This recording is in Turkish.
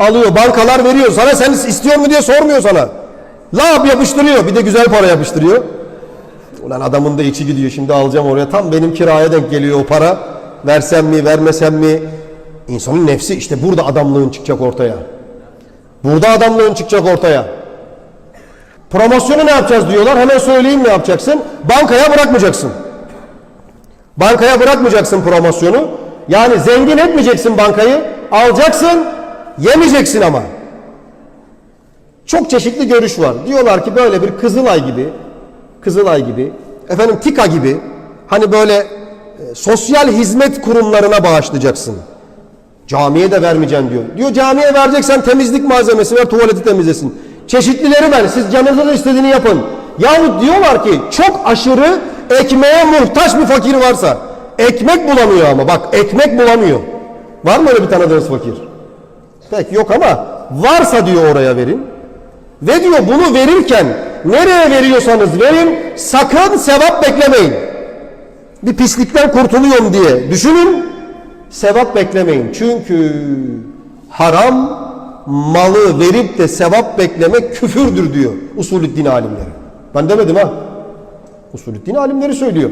alıyor. Bankalar veriyor. Sana sen istiyor mu diye sormuyor sana. Lap yapıştırıyor. Bir de güzel para yapıştırıyor. Ulan adamın da içi gidiyor. Şimdi alacağım oraya. Tam benim kiraya denk geliyor o para. Versem mi vermesem mi? İnsanın nefsi işte burada adamlığın çıkacak ortaya. Burada adamlığın çıkacak ortaya. Promosyonu ne yapacağız diyorlar. Hemen söyleyeyim ne yapacaksın? Bankaya bırakmayacaksın. Bankaya bırakmayacaksın promosyonu. Yani zengin etmeyeceksin bankayı. Alacaksın, yemeyeceksin ama. Çok çeşitli görüş var. Diyorlar ki böyle bir Kızılay gibi, Kızılay gibi, efendim TİKA gibi hani böyle e, sosyal hizmet kurumlarına bağışlayacaksın. Camiye de vermeyeceksin diyor. Diyor camiye vereceksen temizlik malzemesi ver tuvaleti temizlesin. Çeşitlileri ver. Siz canınıza da istediğini yapın. Yahut diyorlar ki çok aşırı ekmeğe muhtaç bir fakir varsa. Ekmek bulamıyor ama bak ekmek bulamıyor. Var mı öyle bir tanıdığınız fakir? Pek yok ama varsa diyor oraya verin. Ve diyor bunu verirken nereye veriyorsanız verin sakın sevap beklemeyin. Bir pislikten kurtuluyorum diye düşünün sevap beklemeyin. Çünkü haram malı verip de sevap beklemek küfürdür diyor usulüddin alimleri. Ben demedim ha. Usulüddin alimleri söylüyor.